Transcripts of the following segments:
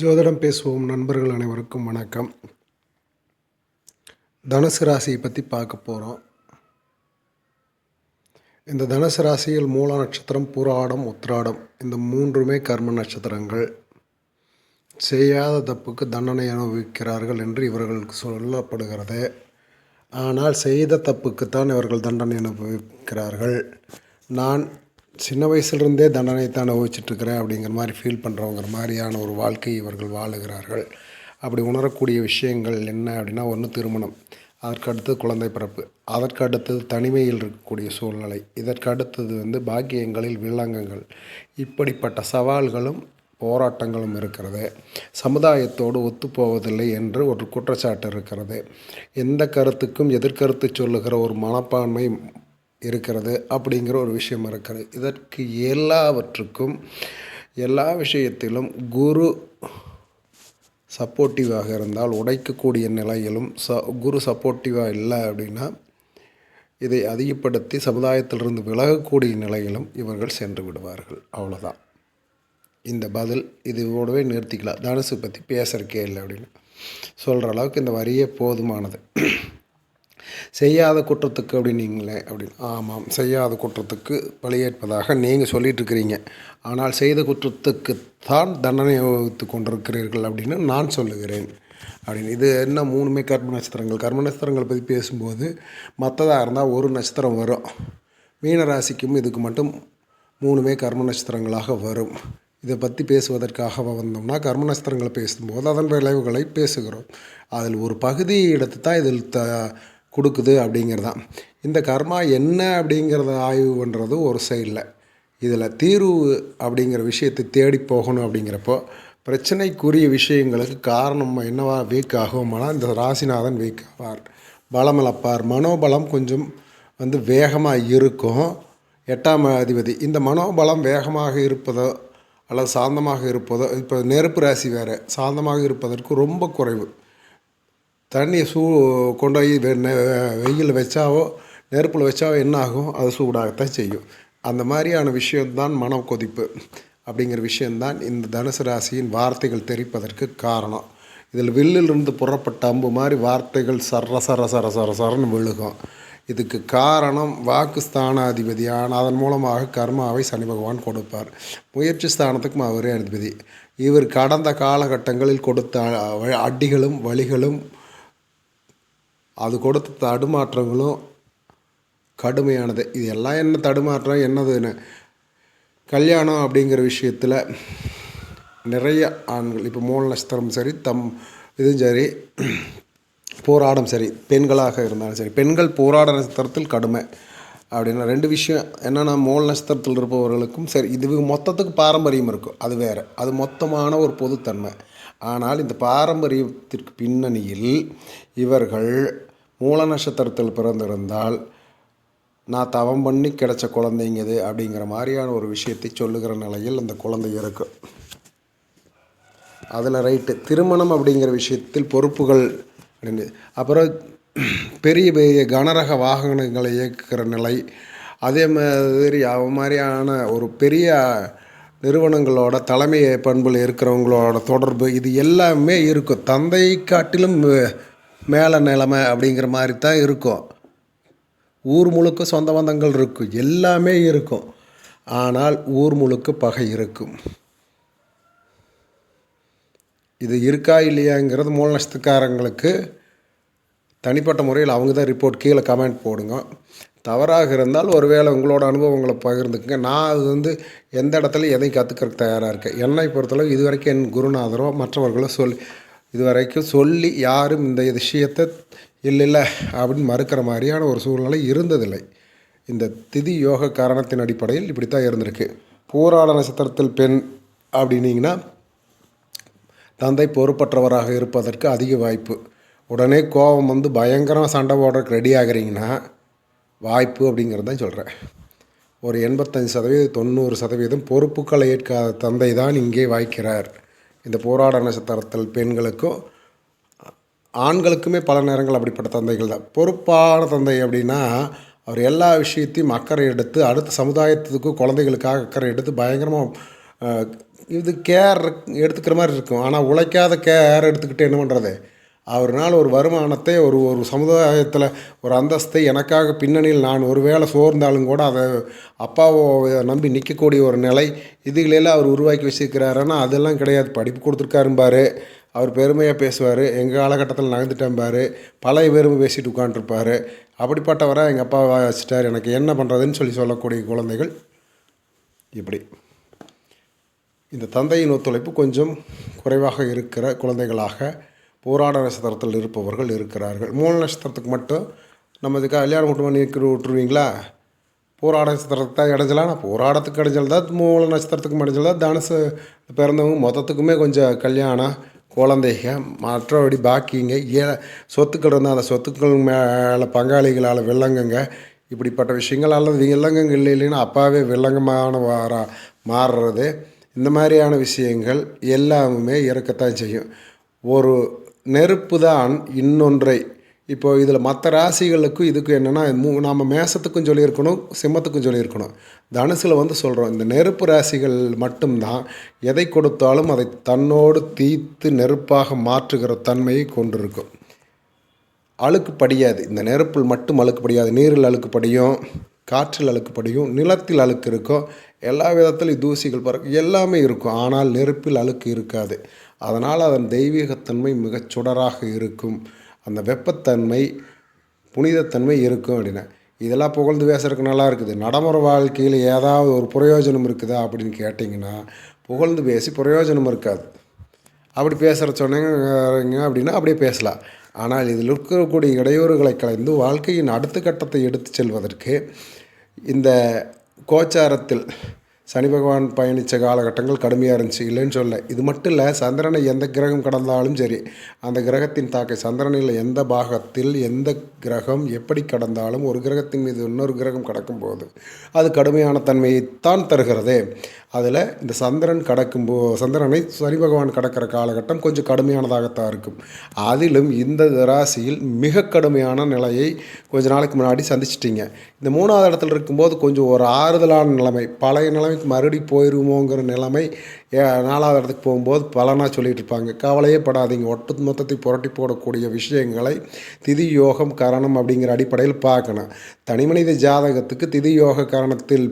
ஜோதிடம் பேசுவோம் நண்பர்கள் அனைவருக்கும் வணக்கம். தனுசு ராசியை பற்றி பார்க்க போகிறோம் இந்த தனுசு ராசியில் மூல நட்சத்திரம் புறாடம் உத்திராடம். இந்த மூன்றுமே கர்ம நட்சத்திரங்கள். செய்யாத தப்புக்கு தண்டனை அனுபவிக்கிறார்கள் என்று இவர்களுக்கு சொல்லப்படுகிறது. ஆனால் செய்த தப்புக்குத்தான் இவர்கள் தண்டனை அனுபவிக்கிறார்கள். நான் சின்ன வயசுலேருந்தே தண்டனைத்தான் அனுபவிச்சிட்ருக்கிறேன் அப்படிங்கிற மாதிரி ஃபீல் பண்ணுறவங்கிற மாதிரியான ஒரு வாழ்க்கை இவர்கள் வாழுகிறார்கள். அப்படி உணரக்கூடிய விஷயங்கள் என்ன அப்படின்னா ஒன்று திருமணம் அதற்கு அடுத்தது குழந்தை பிறப்பு அதற்கு அடுத்தது தனிமையில் இருக்கக்கூடிய சூழ்நிலை இதற்கு அடுத்தது வந்து பாக்கியங்களில் வில்லங்கங்கள். இப்படிப்பட்ட சவால்களும் போராட்டங்களும் இருக்கிறது. சமுதாயத்தோடு ஒத்துப்போவதில்லை என்று ஒரு குற்றச்சாட்டு இருக்கிறது. எந்த கருத்துக்கும் எதிர்கருத்து சொல்லுகிற ஒரு மனப்பான்மை இருக்கிறது அப்படிங்கிற ஒரு விஷயம் இருக்கிறது இதற்கு எல்லாவற்றுக்கும் எல்லா விஷயத்திலும் குரு சப்போர்ட்டிவாக இருந்தால் உடைக்கக்கூடிய நிலையிலும் ச குரு சப்போர்ட்டிவாக இல்லை அப்படின்னா இதை அதிகப்படுத்தி சமுதாயத்திலிருந்து விலகக்கூடிய நிலையிலும் இவர்கள் சென்று விடுவார்கள். அவ்வளோதான் இந்த பதில் இதோடவே நிறுத்திக்கலாம். தனுசு பற்றி பேசுகிறக்கே இல்லை அப்படின்னு. சொல்கிற அளவுக்கு இந்த வரியே போதுமானது. செய்யாத குற்றத்துக்கு அப்படின்னீங்களே அப்படின்னு ஆமாம் செய்யாத குற்றத்துக்கு பழியேற்பதாக நீங்கள் சொல்லிகிட்ருக்கிறீங்க ஆனால் செய்த குற்றத்துக்கு தான் தண்டனை அனுபவித்து கொண்டிருக்கிறீர்கள் அப்படின்னு நான் சொல்லுகிறேன். அப்படின்னு. இது என்ன மூணுமே கர்ம நட்சத்திரங்கள்? கர்ம நட்சத்திரங்களை பற்றி பேசும்போது மற்றதாக இருந்தால் ஒரு நட்சத்திரம் வரும். மீன ராசிக்கும் இதுக்கு மட்டும் மூணுமே கர்ம நட்சத்திரங்களாக வரும். இதை பற்றி பேசுவதற்காக வந்தோம்னா கர்ம நட்சத்திரங்களை பேசும்போது அதன் விளைவுகளை பேசுகிறோம். அதில் ஒரு பகுதி எடுத்து தான் இதில் த கொடுக்குது அப்படிங்கிறது தான் இந்த கர்மா என்ன அப்படிங்கிறத ஆய்வு பண்ணுறது ஒரு சைடில். இதில் தீர்வு அப்படிங்கிற விஷயத்தை தேடி போகணும் அப்படிங்கிறப்போ பிரச்சனைக்குரிய விஷயங்களுக்கு காரணம் என்னவா வீக் ஆகுமானால் இந்த ராசிநாதன் வீக் ஆவார். பலமிழப்பார் மனோபலம் கொஞ்சம் வந்து வேகமாக இருக்கும். எட்டாம் அதிபதி. இந்த மனோபலம் வேகமாக இருப்பதோ அல்லது சாந்தமாக இருப்பதோ இப்போ நெருப்பு ராசி வேறு. சாந்தமாக இருப்பதற்கு ரொம்ப குறைவு. தண்ணியை சூ கொண்டு போய் வெயில் வச்சாவோ நெருப்பில் வச்சாவோ என்ன ஆகும்? அது சூடாகத்தான் செய்யும். அந்த மாதிரியான விஷயம்தான் மன கொதிப்பு. அப்படிங்கிற விஷயந்தான் இந்த தனுசு ராசியின் வார்த்தைகள் தெரிப்பதற்கு காரணம். இதில் வில்லிலிருந்து புறப்பட்ட அம்பு மாதிரி வார்த்தைகள் சர சர சர சர சரன்னு விழுகும். இதுக்கு காரணம் வாக்கு ஸ்தானாதிபதியான அதன் மூலமாக கர்மாவை சனி பகவான் கொடுப்பார். முயற்சி ஸ்தானத்துக்கும் அவரே அதிபதி. இவர் கடந்த காலகட்டங்களில் கொடுத்த அடிகளும் வழிகளும் அது கொடுத்த தடுமாற்றங்களும் கடுமையானது. இது எல்லாம் என்ன தடுமாற்றம் என்னதுன்னு கல்யாணம் அப்படிங்கிற விஷயத்தில் நிறைய ஆண்கள் இப்போ மூல நட்சத்திரம் சரி தம் இதுவும் சரி போராடம் சரி பெண்களாக இருந்தாலும் சரி பெண்கள் போராட நட்சத்திரத்தில் கடுமை அப்படின்னா ரெண்டு விஷயம். என்னென்னா மூல நட்சத்திரத்தில் இருப்பவர்களுக்கும் சரி இது மொத்தத்துக்கு பாரம்பரியம் இருக்கும் அது வேறு. அது மொத்தமான ஒரு பொதுத்தன்மை. ஆனால் இந்த பாரம்பரியத்திற்கு பின்னணியில் இவர்கள் மூல நட்சத்திரத்தில் பிறந்திருந்தால் நான் தவம் பண்ணி கிடைச்ச குழந்தைங்க இது அப்படிங்கிற மாதிரியான ஒரு விஷயத்தை சொல்லுகிற நிலையில் அந்த குழந்தை இருக்கும் அதில் ரைட்டு. திருமணம் அப்படிங்கிற விஷயத்தில் பொறுப்புகள் அப்படின்னு அப்புறம் பெரிய பெரிய கனரக வாகனங்களை இயக்குகிற நிலை. அதே மாதிரி அவ மாதிரியான ஒரு பெரிய நிறுவனங்களோட தலைமை பண்பில் இருக்கிறவங்களோட தொடர்பு இது எல்லாமே இருக்கும். தந்தை காட்டிலும் மேலே நிலைமை அப்படிங்கிற மாதிரி தான் இருக்கும். ஊர் முழுக்க சொந்த பந்தங்கள் இருக்கும். எல்லாமே இருக்கும். ஆனால் ஊர் முழுக்க பகை இருக்கும். இது இருக்கா இல்லையாங்கிறது மூல நஷ்டக்காரங்களுக்கு தனிப்பட்ட முறையில் அவங்க தான் ரிப்போர்ட் கீழே கமெண்ட் போடுங்க. தவறாக இருந்தால் ஒருவேளை உங்களோட அனுபவங்களை பகிர்ந்துக்குங்க. நான் அது வந்து எந்த இடத்துல எதையும் கற்றுக்கிறதுக்கு தயாராக இருக்கேன்? என்னை பொறுத்தளவு இது வரைக்கும் என் குருநாதரோ மற்றவர்களோ சொல்லி இது வரைக்கும் சொல்லி யாரும் இந்த விஷயத்தை இல்லை இல்லை அப்படின்னு மறுக்கிற மாதிரியான ஒரு சூழ்நிலை இருந்ததில்லை. இந்த திதி யோக காரணத்தின் அடிப்படையில் இப்படி தான் இருந்திருக்கு. பூராள நட்சத்திரத்தில் பெண் அப்படின்னீங்கன்னா தந்தை பொறுப்பற்றவராக இருப்பதற்கு அதிக வாய்ப்பு. உடனே கோபம் வந்து பயங்கரமாக சண்டை போடுறதுக்கு ரெடி ஆகிறீங்கன்னா வாய்ப்பு அப்படிங்கிறது தான் சொல்கிறேன் ஒரு எண்பத்தஞ்சு சதவீதம் தொண்ணூறு சதவீதம் பொறுப்புகளை ஏற்காத தந்தை தான் இங்கே வாய்க்கிறார். இந்த போராட நட்சத்திரத்தில் பெண்களுக்கும் ஆண்களுக்குமே பல நேரங்கள் அப்படிப்பட்ட தந்தைகள் தான். பொறுப்பான தந்தை அப்படின்னா அவர் எல்லா விஷயத்தையும் அக்கறை எடுத்து அடுத்த சமுதாயத்துக்கு குழந்தைகளுக்காக அக்கறை எடுத்து பயங்கரமாக இது கேர் எடுத்துக்கிற மாதிரி இருக்கும். ஆனால் உழைக்காத கேர் எடுத்துக்கிட்டு என்ன பண்ணுறது அவர்னால் ஒரு வருமானத்தை ஒரு ஒரு சமுதாயத்தில் ஒரு அந்தஸ்தை எனக்காக பின்னணியில் நான் ஒரு வேளை சோர்ந்தாலும் கூட அதை அப்பாவை நம்பி நிற்கக்கூடிய ஒரு நிலை இதுகளெல்லாம் அவர் உருவாக்கி வச்சுருக்கிறாருன்னா அதெல்லாம் கிடையாது. படிப்பு கொடுத்துருக்காரும்பாரு அவர் பெருமையாக பேசுவார். எங்கள் காலகட்டத்தில் நகர்ந்துட்டேன்பார் பழைய பெருமை பேசிட்டு உட்காண்ட்ருப்பார் அப்படிப்பட்டவராக எங்கள் அப்பா வச்சுட்டார். எனக்கு என்ன பண்ணுறதுன்னு சொல்லி சொல்லக்கூடிய குழந்தைகள் இப்படி. இந்த தந்தையின் ஒத்துழைப்பு கொஞ்சம் குறைவாக இருக்கிற குழந்தைகளாக போராட நட்சத்திரத்தில் இருப்பவர்கள் இருக்கிறார்கள். மூல நட்சத்திரத்துக்கு மட்டும் நம்ம இதுக்கு கல்யாணம் கூட்டமாக பண்ணி விட்டுருவீங்களா? போராட நட்சத்திரத்தை இடைஞ்சலாம் போராடத்துக்கு இடைஞ்சல் தான் மூல நட்சத்திரத்துக்கு இடைஞ்சல் தான். தனுசு பிறந்தவங்க மொத்தத்துக்குமே கொஞ்சம் கல்யாணம் குழந்தைங்க மற்றபடி பாக்கிங்க ஏ சொத்துக்கள் இருந்தால் அந்த சொத்துக்கள் மேலே பங்காளிகளால் வில்லங்குங்க. இப்படிப்பட்ட விஷயங்களால் வில்லங்கங்கள் வில்லங்கங்க இல்லை இல்லைன்னா அப்பாவே வில்லங்கமான வாரா மாறுறது. இந்த மாதிரியான விஷயங்கள் எல்லாமே இருக்கத்தான் செய்யும். ஒரு நெருப்பு தான் இன்னொன்றை. இப்போ இதில் மற்ற ராசிகளுக்கும் இதுக்கும் என்னென்னா மூ நாம் மேசத்துக்கும் சொல்லியிருக்கணும் சிம்மத்துக்கும் சொல்லியிருக்கணும். தனுசில் வந்து சொல்கிறோம் இந்த நெருப்பு ராசிகள் மட்டும்தான் எதை கொடுத்தாலும் அதை தன்னோடு தீத்து நெருப்பாக மாற்றுகிற தன்மையை கொண்டிருக்கும். அழுக்கு படியாது. இந்த நெருப்பில் மட்டும் அழுக்கு படியாது. நீரில் அழுக்கு படியும் காற்றில் அழுக்கு படியும் நிலத்தில் அழுக்கு இருக்கும். எல்லா விதத்திலும் தூசிகள் பறக்கும். எல்லாமே இருக்கும். ஆனால் நெருப்பில் அழுக்கு இருக்காது. அதனால் அதன் தெய்வீகத்தன்மை மிகச் சுடராக இருக்கும். அந்த வெப்பத்தன்மை புனிதத்தன்மை இருக்கும் அப்படின்னா. இதெல்லாம் புகழ்ந்து பேசுறதுக்கு நல்லா இருக்குது. நடைமுறை வாழ்க்கையில் ஏதாவது ஒரு பிரயோஜனம் இருக்குதா அப்படின்னு கேட்டிங்கன்னா புகழ்ந்து பேசி பிரயோஜனம் இருக்காது. அப்படி பேசுகிற சொன்னீங்க அப்படின்னா அப்படியே பேசலாம். ஆனால் இதில் இருக்கக்கூடிய இடையூறுகளை கலைந்து வாழ்க்கையின் அடுத்த கட்டத்தை எடுத்து செல்வதற்கு இந்த கோச்சாரத்தில் சனி பகவான் பயணித்த காலகட்டங்கள் கடுமையாக இருந்துச்சு. இல்லைன்னு சொல்ல இது மட்டும் இல்லை சந்திரனை எந்த கிரகம் கடந்தாலும் சரி அந்த கிரகத்தின் தாக்கை சந்திரனில் எந்த பாகத்தில் எந்த கிரகம் எப்படி கடந்தாலும் ஒரு கிரகத்தின் மீது இன்னொரு கிரகம் கடக்கும்போது அது கடுமையான தன்மையைத்தான் தருகிறது. அதில் இந்த சந்திரன் கடக்கும் போ சந்திரனை சனி பகவான் கடக்கிற காலகட்டம் கொஞ்சம் கடுமையானதாகத்தான் இருக்கும். அதிலும் இந்த ராசியில் மிக கடுமையான நிலையை கொஞ்ச நாளைக்கு முன்னாடி சந்திச்சிட்டிங்க. இந்த மூணாவது இடத்துல இருக்கும்போது கொஞ்சம் ஒரு ஆறுதலான நிலைமை பழைய நிலைமைக்கு மறுபடி போயிடுவோங்கிற நிலைமை ஏ நாலாவது இடத்துக்கு போகும்போது பலனாக சொல்லிகிட்டு இருப்பாங்க. கவலையே படாதீங்க. ஒட்டு மொத்தத்தை புரட்டி போடக்கூடிய விஷயங்களை திதி யோகம் கரணம் அப்படிங்கிற அடிப்படையில் பார்க்கணும். தனிமனித ஜாதகத்துக்கு திதி யோக கரணத்தில்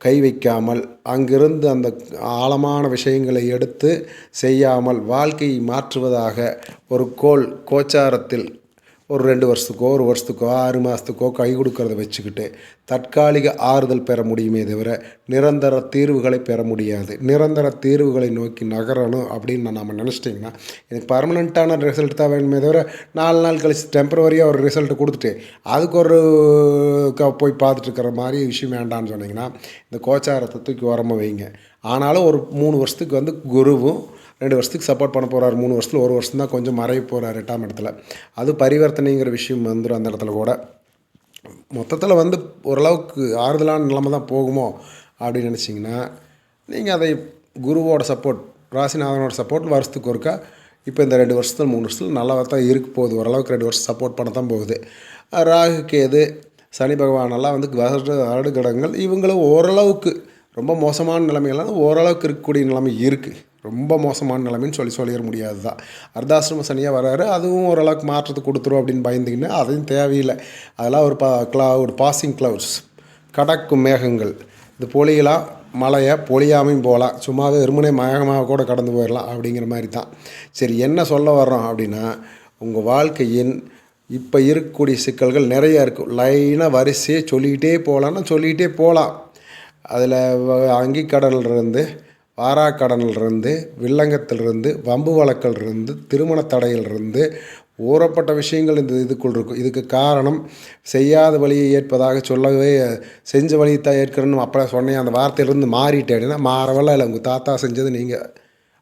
கை வைக்காமல் அங்கிருந்து அந்த ஆழமான விஷயங்களை எடுத்து செய்யாமல் வாழ்க்கையை மாற்றுவதாக ஒரு கோல் கோச்சாரத்தில் ஒரு ரெண்டு வருஷத்துக்கோ ஒரு வருஷத்துக்கோ ஆறு மாதத்துக்கோ கை கொடுக்கறத வச்சுக்கிட்டு தற்காலிக ஆறுதல் பெற முடியுமே தவிர நிரந்தர தீர்வுகளை பெற முடியாது. நிரந்தர தீர்வுகளை நோக்கி நகரணும் அப்படின்னு நம்ம நினச்சிட்டிங்கன்னா எனக்கு பர்மனெண்ட்டான ரிசல்ட் தான் வேணுமே தவிர நாலு நாள் கழிச்சு டெம்பரவரியாக ஒரு ரிசல்ட் கொடுத்துட்டு அதுக்கு ஒரு க போய் பார்த்துட்டு இருக்கிற மாதிரி விஷயம் வேண்டான்னு சொன்னிங்கன்னா இந்த கோச்சாரத்தை தூக்கி உரமாக வைங்க. ஆனாலும் ஒரு மூணு வருஷத்துக்கு வந்து குருவும் ரெண்டு வருஷத்துக்கு சப்போர்ட் பண்ண போகிறார் மூணு வருஷத்தில் ஒரு வருஷம் தான் கொஞ்சம் மறைய போகிறார் எட்டாம் இடத்துல. அது பரிவர்த்தனைங்கிற விஷயம் வந்துடும் அந்த இடத்துல கூட. மொத்தத்தில் வந்து ஓரளவுக்கு ஆறுதலான நிலைமை தான் போகுமோ அப்படின்னு நினச்சிங்கன்னா நீங்கள் அதை குருவோட சப்போர்ட் ராசிநாதனோட சப்போர்ட் வருஷத்துக்கு ஒருக்கா இப்போ இந்த ரெண்டு வருஷத்தில் மூணு வருஷத்தில் நல்லா தான் இருக்க போகுது. ஓரளவுக்கு ரெண்டு வருஷம் சப்போர்ட் பண்ண தான் போகுது. ராகு கேது சனி பகவானெல்லாம் வந்து வருட கிரகங்கள் இவங்களும் ஓரளவுக்கு ரொம்ப மோசமான நிலைமைகள்லாம் ஓரளவுக்கு இருக்கக்கூடிய நிலைமை இருக்குது ரொம்ப மோசமான நிலைமைன்னு சொல்லி சொல்லிட முடியாது தான் அர்த்தாசிரம சனியாக வராரு அதுவும் ஓரளவுக்கு மாற்றத்தை கொடுத்துரும் அப்படின்னு பயந்துக்கின்னு அதையும் தேவையில்லை. அதெல்லாம் ஒரு பா க்ளா ஒரு பாசிங் க்ளவுட்ஸ் கடக்கும் மேகங்கள். இது பொழியலாம் மழையை பொழியாமையும் போகலாம். சும்மாவே வெறுமனே மயமாக கூட கடந்து போயிடலாம் அப்படிங்கிற மாதிரி தான் சரி என்ன சொல்ல வர்றோம் அப்படின்னா உங்கள் வாழ்க்கையின் இப்போ இருக்கக்கூடிய சிக்கல்கள் நிறையா இருக்கும் லைனாக வரிசையை சொல்லிக்கிட்டே போகலான்னா சொல்லிக்கிட்டே போகலாம். அதில் அங்கிக்கடலிருந்து வாராக்கடனிலிருந்து வில்லங்கத்திலிருந்து வம்பு வழக்கிலிருந்து திருமண தடையிலிருந்து ஊறப்பட்ட விஷயங்கள் இந்த இதுக்குள் இருக்கும். இதுக்கு காரணம் செய்யாத வழியை ஏற்பதாக சொல்லவே செஞ்ச வழியை தான் ஏற்கிறேன்னு அப்போ சொன்னேன் அந்த வார்த்தையிலேருந்து மாறிட்டேன் அப்படின்னா மாறவெல்லாம் இல்லை. உங்கள் தாத்தா செஞ்சது நீங்கள்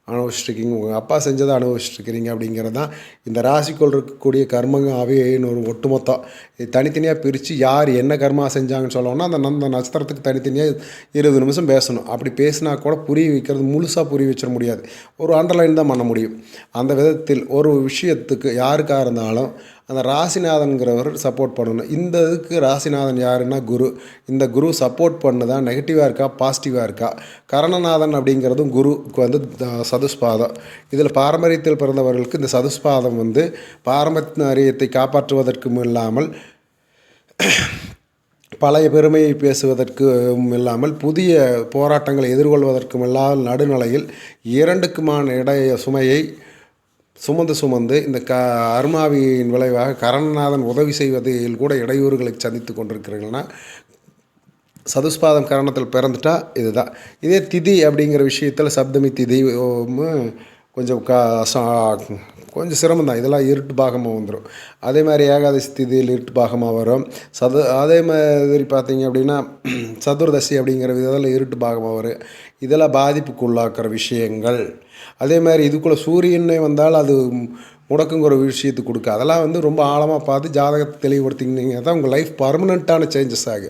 அனுபவிச்சிட்ருக்கீங்க உங்கள் அப்பா செஞ்சதை அனுபவிச்சிட்ருக்கிறீங்க அப்படிங்கிறது தான் இந்த ராசிக்குள் இருக்கக்கூடிய கர்மங்க அவையின்னு ஒரு ஒட்டுமொத்தம் இது தனித்தனியாக பிரித்து யார் என்ன கர்மா செஞ்சாங்கன்னு சொல்லணும்னா அந்த அந்த நட்சத்திரத்துக்கு தனித்தனியாக இருபது நிமிஷம் பேசணும். அப்படி பேசினா கூட புரிய வைக்கிறது முழுசாக புரிய வச்சிட முடியாது. ஒரு அண்டர்லைன் தான் பண்ண முடியும். அந்த விதத்தில் ஒரு விஷயத்துக்கு யாருக்காக இருந்தாலும் அந்த ராசிநாதன்கிறவர் சப்போர்ட் பண்ணணும். இந்த இதுக்கு ராசிநாதன் யாருன்னா குரு. இந்த குரு சப்போர்ட் பண்ணதான் நெகட்டிவாக இருக்கா பாசிட்டிவாக இருக்கா? கரணநாதன் அப்படிங்கிறதும் குருவுக்கு வந்து த- சதுஸ்பாதம் இதில் பாரம்பரியத்தில் பிறந்தவர்களுக்கு இந்த சதுஸ்பாதம் வந்து பாரம்பரியத்தை காப்பாற்றுவதற்கும் இல்லாமல் பழைய பெருமையை பேசுவதற்கும் இல்லாமல் புதிய போராட்டங்களை எதிர்கொள்வதற்கும் இல்லாமல் நடுநிலையில் இரண்டுக்குமான இடைய சுமையை சுமந்து சுமந்து இந்த க அருமாவியின் விளைவாக கரணநாதன் உதவி செய்வதில் கூட இடையூறுகளை சந்தித்து கொண்டிருக்கிறீர்கள்னா சதுஸ்பாதம் கரணத்தில் பிறந்துட்டா இதுதான் இதே திதி அப்படிங்கிற விஷயத்தில் சப்தமி திதி கொஞ்சம் க கொஞ்சம் சிரமம் தான் இதெல்லாம் இருட்டு பாகமாக வந்துடும் அதே மாதிரி ஏகாதசி திதியில் இருட்டு பாகமாக வரும். சது அதே மாதிரி பார்த்தீங்க அப்படின்னா சதுர்தசி அப்படிங்கிற விதத்தில் இருட்டு பாகமாக வரும். இதெல்லாம் பாதிப்புக்குள்ளாக்குற விஷயங்கள். அதே மாதிரி இதுக்குள்ளே சூரியனே வந்தால் அது முடக்குங்கிற விஷயத்துக்கு கொடுக்க. அதெல்லாம் வந்து ரொம்ப ஆழமாக பார்த்து ஜாதகத்தை தெளிவுபடுத்திங்கன்னா தான் உங்கள் லைஃப் பர்மனெண்ட்டான சேஞ்சஸ் ஆகு.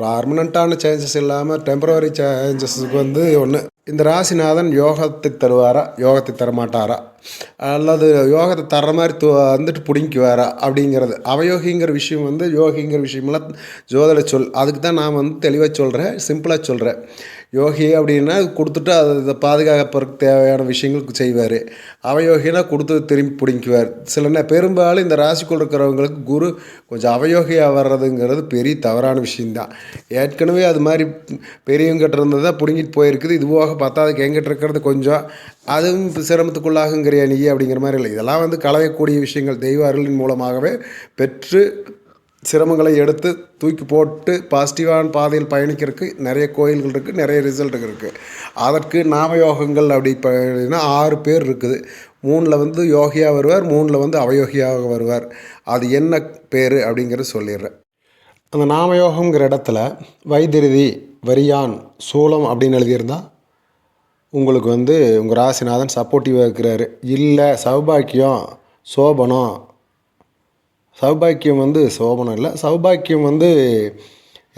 பர்மனெண்ட்டான சேஞ்சஸ் இல்லாமல் டெம்பரவரி சேஞ்சஸுக்கு வந்து ஒன்று இந்த ராசிநாதன் யோகத்தை தருவாரா? யோகத்தை தரமாட்டாரா? அல்லது யோகத்தை தர்ற மாதிரி து வந்துட்டு பிடிங்குவாரா அப்படிங்கிறது. அவயோகிங்கிற விஷயம் வந்து யோகிங்கிற விஷயமெல்லாம் ஜோதிட சொல். அதுக்கு தான் நான் வந்து தெளிவாக சொல்கிறேன் சிம்பிளாக சொல்கிறேன் யோகி அப்படின்னா கொடுத்துட்டு அதை இதை பாதுகாப்பதற்கு தேவையான விஷயங்களுக்கு செய்வார். அவயோகினா கொடுத்து திரும்பி பிடிக்குவார் சில நே பெரும்பாலும் இந்த ராசிக்குள் இருக்கிறவங்களுக்கு குரு கொஞ்சம் அவயோகியாக வர்றதுங்கிறது பெரிய தவறான விஷயந்தான் ஏற்கனவே அது மாதிரி பெரியவங்கிட்ட இருந்தது தான் பிடுங்கிட்டு போயிருக்குது. இது போக பத்தாவதுக்கு எங்கிட்ட இருக்கிறது கொஞ்சம் அதுவும் சிரமத்துக்குள்ளாகுங்கிறியா நீ அப்படிங்கிற மாதிரி இல்லை. இதெல்லாம் வந்து களையக்கூடிய விஷயங்கள் தெய்வ அருளின் மூலமாகவே பெற்று சிரமங்களை எடுத்து தூக்கி போட்டு பாசிட்டிவான பாதையில் பயணிக்கிறதுக்கு நிறைய கோயில்கள் இருக்குது நிறைய ரிசல்ட் இருக்குது அதற்கு நாமயோகங்கள் அப்படி பார்த்தீங்கன்னா ஆறு பேர் இருக்குது. மூணில் வந்து யோகியாக வருவார் மூணில் வந்து அவயோகியாக வருவார். அது என்ன பேர் அப்படிங்கிறத சொல்லிடுறேன். அந்த நாமயோகங்கிற இடத்துல வைத்திருதி வரியான் சூலம் அப்படின்னு எழுதியிருந்தா உங்களுக்கு வந்து உங்கள் ராசிநாதன் சப்போர்ட்டிவாக இருக்கிறாரு. இல்லை சௌபாக்கியம் சோபனம் சௌபாக்கியம் வந்து சோபனம் இல்லை. சௌபாக்கியம் வந்து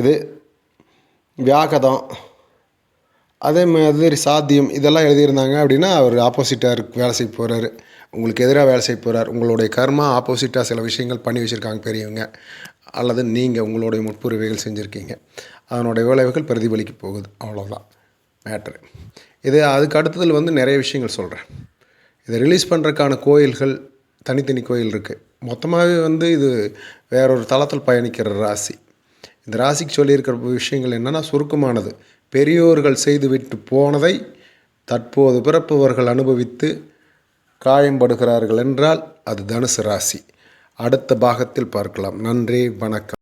இது வியாகதம் அதே மாதிரி சாத்தியம் இதெல்லாம் எழுதியிருந்தாங்க அப்படின்னா அவர் ஆப்போசிட்டாக இருக்கு வேலை செய்ய போகிறாரு உங்களுக்கு எதிராக வேலை செய்ய போகிறார் உங்களுடைய கர்மா ஆப்போசிட்டாக சில விஷயங்கள் பண்ணி வச்சுருக்காங்க பெரியவங்க. அல்லது நீங்கள் உங்களுடைய முற்புரிவைகள் செஞ்சுருக்கீங்க. அதனுடைய விளைவுகள் பிரதிபலிக்க போகுது. அவ்வளோதான் மேட்ரு இது அதுக்கு அடுத்ததில் வந்து நிறைய விஷயங்கள் சொல்கிறேன் இதை ரிலீஸ் பண்ணுறதுக்கான கோயில்கள் தனித்தனி கோயில் இருக்குது மொத்தமாகவே வந்து இது வேறொரு தளத்தில் பயணிக்கிற ராசி. இந்த ராசிக்கு சொல்லியிருக்கிற விஷயங்கள் என்னென்னா சுருக்கமானது. பெரியோர்கள் செய்துவிட்டு போனதை தற்போது பிறப்பவர்கள் அனுபவித்து காயம்படுகிறார்கள் என்றால் அது தனுசு ராசி. அடுத்த பாகத்தில் பார்க்கலாம். நன்றி வணக்கம்.